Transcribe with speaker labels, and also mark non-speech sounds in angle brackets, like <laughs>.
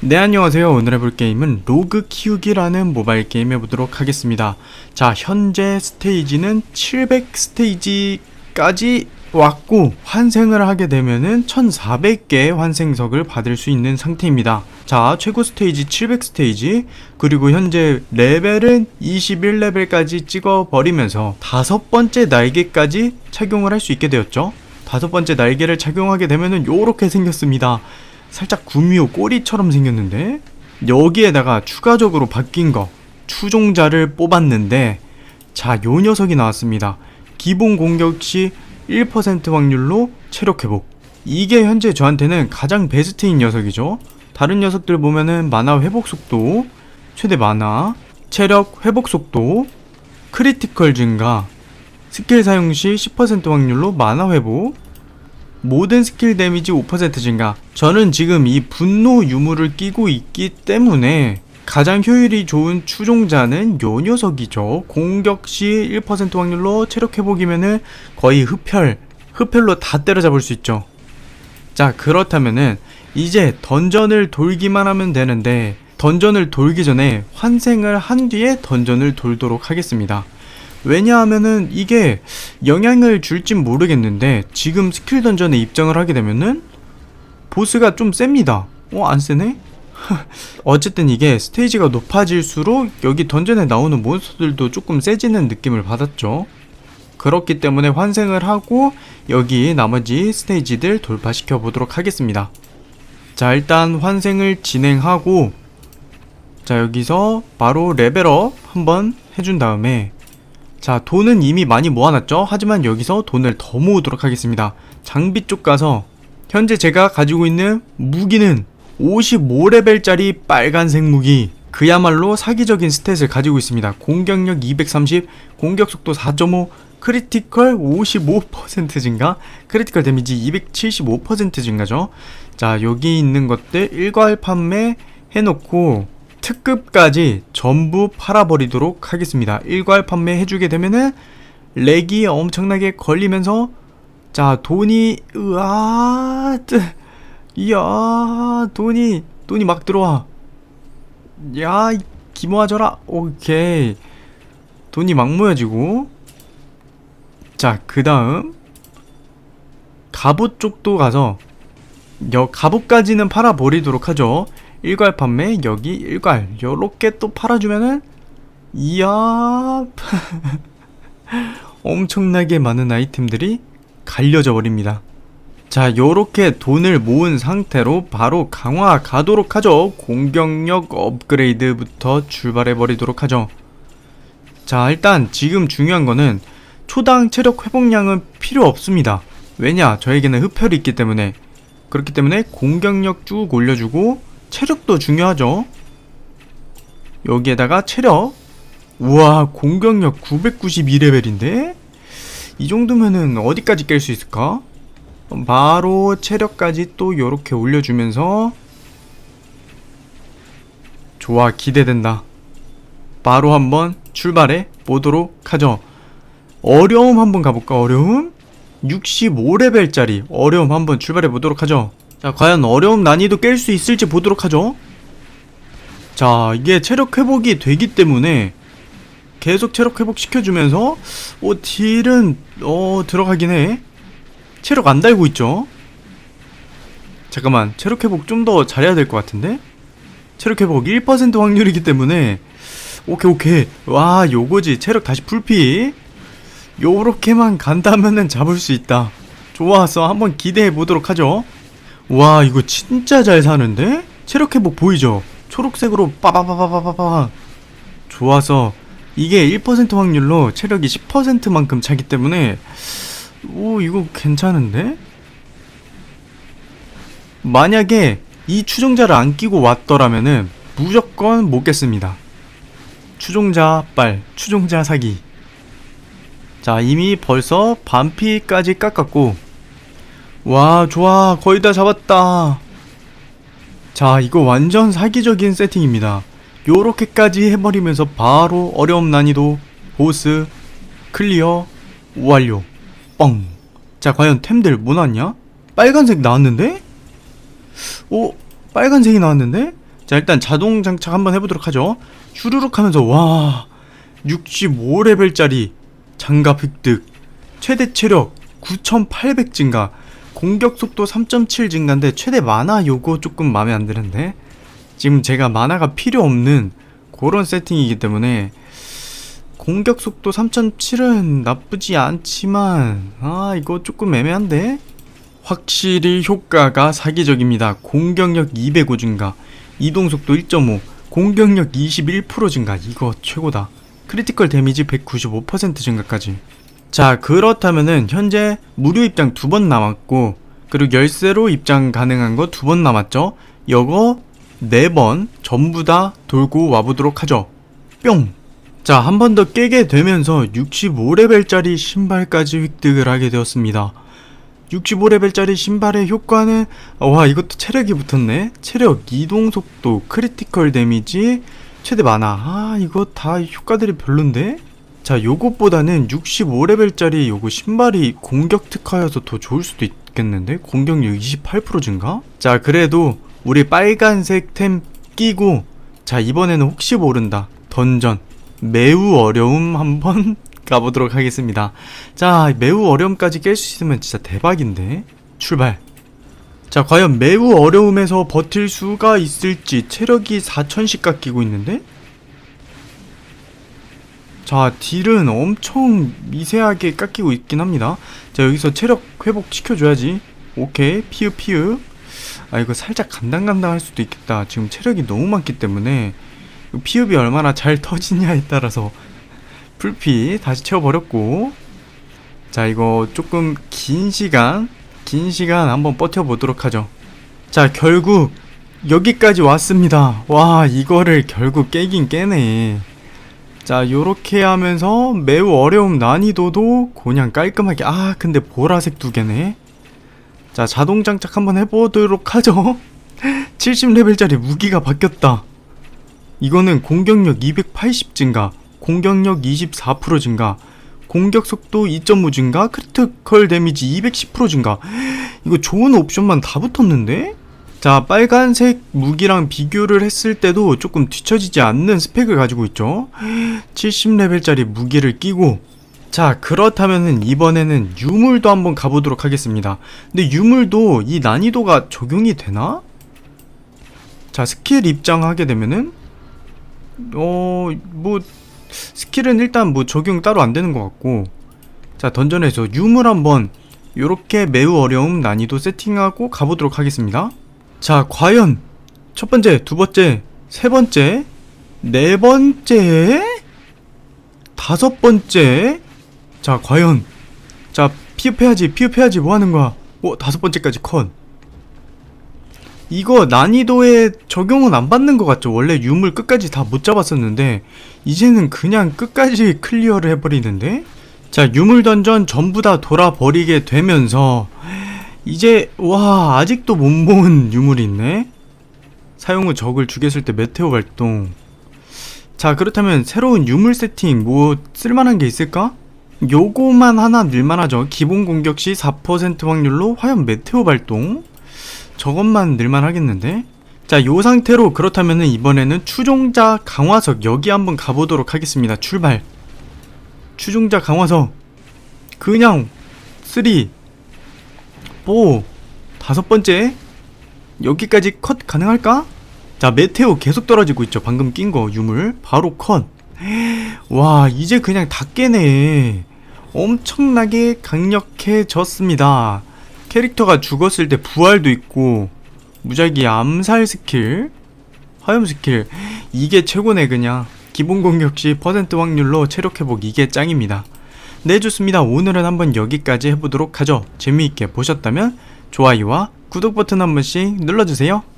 Speaker 1: 네 안녕하세요 오늘 해볼 게임은 로그 키우기라는 모바일 게임 해보도록 하겠습니다 자 현재 스테이지는 700 스테이지까지 왔고 환생을 하게 되면은 1400개의 환생석을 받을 수 있는 상태입니다 자 최고 스테이지 700 스테이지 그리고 현재 레벨은 21레벨까지 찍어버리면서 다섯 번째 날개까지 착용을 할 수 있게 되었죠 다섯 번째 날개를 착용하게 되면은 요렇게 생겼습니다 살짝 구미호 꼬리처럼 생겼는데 여기에다가 추가적으로 바뀐 거 추종자를 뽑았는데 자요 녀석이 나왔습니다 기본 공격시 1% 확률로 체력 회복 이게 현재 저한테는 가장 베스트인 녀석이죠 다른 녀석들 보면은 만화 회복 속도 최대 만화 체력 회복 속도 크리티컬 증가 스킬 사용 시 10% 확률로 만화 회복 모든 스킬 데미지 5% 증가 저는 지금 이 분노 유물을 끼고 있기 때문에 가장 효율이 좋은 추종자는 요 녀석이죠 공격 시 1% 확률로 체력 회복이면은 거의 흡혈 흡혈로 다 때려잡을 수 있죠 자 그렇다면은 이제 던전을 돌기만 하면 되는데 던전을 돌기 전에 환생을 한 뒤에 던전을 돌도록 하겠습니다 왜냐하면은 이게 영향을 줄진 모르겠는데 지금 스킬 던전에 입장을 하게 되면은 보스가 좀 셉니다 어? 안 세네? <laughs> 어쨌든 이게 스테이지가 높아질수록 여기 던전에 나오는 몬스터들도 조금 세지는 느낌을 받았죠 그렇기 때문에 환생을 하고 여기 나머지 스테이지들 돌파시켜 보도록 하겠습니다 자 일단 환생을 진행하고 자 여기서 바로 레벨업 한번 해준 다음에 자 돈은 이미 많이 모아놨죠 하지만 여기서 돈을 더 모으도록 하겠습니다 장비 쪽 가서 현재 제가 가지고 있는 무기는 55레벨짜리 빨간색 무기 그야말로 사기적인 스탯을 가지고 있습니다 공격력 230 공격속도 4.5 크리티컬 55% 증가 크리티컬 데미지 275% 증가죠 자 여기 있는 것들 일괄 판매 해놓고 특급까지 전부 팔아버리도록 하겠습니다. 일괄 판매해주게 되면은 렉이 엄청나게 걸리면서 자 돈이 으아 뜨 이야 돈이 돈이 막 들어와 야 기모아져라 오케이 돈이 막 모여지고 자 그 다음 갑옷 쪽도 가서 여 갑옷까지는 팔아버리도록 하죠 일괄 판매 여기 일괄 요렇게 또 팔아주면은 이야 <laughs> 엄청나게 많은 아이템들이 갈려져 버립니다 자 요렇게 돈을 모은 상태로 바로 강화 가도록 하죠 공격력 업그레이드부터 출발해 버리도록 하죠 자 일단 지금 중요한 거는 초당 체력 회복량은 필요 없습니다 왜냐 저에게는 흡혈이 있기 때문에 그렇기 때문에 공격력 쭉 올려주고 체력도 중요하죠 여기에다가 체력 우와 공격력 992레벨인데 이 정도면은 어디까지 깰 수 있을까 바로 체력까지 또 요렇게 올려주면서 좋아 기대된다 바로 한번 출발해 보도록 하죠 어려움 한번 가볼까 어려움 65레벨짜리 어려움 한번 출발해 보도록 하죠 자 과연 어려운 난이도 깰 수 있을지 보도록 하죠 자 이게 체력 회복이 되기 때문에 계속 체력 회복 시켜주면서 오 딜은 어 들어가긴 해 체력 안 달고 있죠 잠깐만 체력 회복 좀 더 잘해야 될 것 같은데 체력 회복 1% 확률이기 때문에 오케이 오케이 와 요거지 체력 다시 풀피 요렇게만 간다면은 잡을 수 있다 좋아서 한번 기대해 보도록 하죠 와 이거 진짜 잘 사는데? 체력 회복 보이죠? 초록색으로 빠바바바바바바 좋아서 이게 1% 확률로 체력이 10%만큼 차기 때문에 오 이거 괜찮은데? 만약에 이 추종자를 안 끼고 왔더라면은 무조건 못 깼습니다 추종자 빨 추종자 사기 자 이미 벌써 반피까지 깎았고 와 좋아 거의 다 잡았다 자 이거 완전 사기적인 세팅입니다 요렇게까지 해버리면서 바로 어려움 난이도 보스 클리어 완료 뻥자 과연 템들 뭐 나왔냐? 빨간색 나왔는데? 오 빨간색이 나왔는데? 자 일단 자동 장착 한번 해보도록 하죠 슈르룩 하면서 와 65레벨짜리 장갑 획득 최대 체력 9800 증가 공격 속도 3.7 증가인데 최대 만화 요거 조금 마음에 안 드는데 지금 제가 만화가 필요 없는 그런 세팅이기 때문에 공격 속도 3.7은 나쁘지 않지만 아 이거 조금 애매한데 확실히 효과가 사기적입니다 공격력 205 증가 이동 속도 1.5 공격력 21% 증가 이거 최고다 크리티컬 데미지 195% 증가까지 자 그렇다면은 현재 무료 입장 두 번 남았고 그리고 열쇠로 입장 가능한 거 두 번 남았죠 여거 네 번 전부 다 돌고 와보도록 하죠 뿅자 한 번 더 깨게 되면서 65레벨짜리 신발까지 획득을 하게 되었습니다 65레벨짜리 신발의 효과는 와 이것도 체력이 붙었네 체력, 이동속도, 크리티컬 데미지 최대 만화 아 이거 다 효과들이 별론데 자 요것보다는 65레벨짜리 요거 신발이 공격 특화여서 더 좋을 수도 있겠는데 공격력 28% 증가? 자 그래도 우리 빨간색 템 끼고 자 이번에는 혹시 모른다 던전 매우 어려움 한번 <laughs> 가보도록 하겠습니다 자 매우 어려움까지 깰 수 있으면 진짜 대박인데 출발 자 과연 매우 어려움에서 버틸 수가 있을지 체력이 4000씩 깎이고 있는데 자 딜은 엄청 미세하게 깎이고 있긴 합니다 자 여기서 체력 회복 시켜줘야지 오케이 피읍 피읍 아 이거 살짝 간당간당 할 수도 있겠다 지금 체력이 너무 많기 때문에 피읍이 얼마나 잘 터지냐에 따라서 풀피 다시 채워버렸고 자 이거 조금 긴 시간 긴 시간 한번 버텨보도록 하죠 자 결국 여기까지 왔습니다 와 이거를 결국 깨긴 깨네 자 요렇게 하면서 매우 어려운 난이도도 그냥 깔끔하게 아 근데 보라색 두 개네 자 자동 장착 한번 해보도록 하죠 70레벨짜리 <laughs> 무기가 바뀌었다 이거는 공격력 280 증가 공격력 24% 증가 공격 속도 2.5 증가 크리티컬 데미지 210% 증가 이거 좋은 옵션만 다 붙었는데? 자 빨간색 무기랑 비교를 했을 때도 조금 뒤처지지 않는 스펙을 가지고 있죠 70레벨짜리 무기를 끼고 자그렇다면 이번에는 유물도 한번 가보도록 하겠습니다 근데 유물도 이 난이도가 적용이 되나? 자 스킬 입장하게 되면은 어뭐 스킬은 일단 뭐 적용 따로 안 되는 것 같고 자 던전에서 유물 한번 이렇게 매우 어려운 난이도 세팅하고 가보도록 하겠습니다 자, 과연 첫 번째, 두 번째, 세 번째, 네 번째, 다섯 번째. 자, 과연 자, 피읍해야지, 피읍해야지 뭐 하는 거야? 오, 어, 다섯 번째까지 컷. 이거 난이도에 적용은 안 받는 것 같죠? 원래 유물 끝까지 다 못 잡았었는데 이제는 그냥 끝까지 클리어를 해버리는데? 자 유물 던전 전부 다 돌아버리게 되면서 이제 와 아직도 못 모은 유물이 있네 사용 후 적을 죽였을 때 메테오 발동 자 그렇다면 새로운 유물 세팅 뭐 쓸만한 게 있을까? 요거만 하나 늘만하죠 기본 공격 시 4% 확률로 화염 메테오 발동 저것만 늘만하겠는데 자 요 상태로 그렇다면은 이번에는 추종자 강화석 여기 한번 가보도록 하겠습니다 출발 추종자 강화석 그냥 3오 다섯 번째 여기까지 컷 가능할까? 자 메테오 계속 떨어지고 있죠 방금 낀 거 유물 바로 컷와 <gasps> 이제 그냥 다 깨네 엄청나게 강력해졌습니다 캐릭터가 죽었을 때 부활도 있고 무작위 암살 스킬 화염 스킬 이게 최고네 그냥 기본 공격 시 퍼센트 확률로 체력 회복 이게 짱입니다 네 좋습니다. 오늘은 한번 여기까지 해보도록 하죠. 재미있게 보셨다면 좋아요와 구독 버튼 한 번씩 눌러주세요.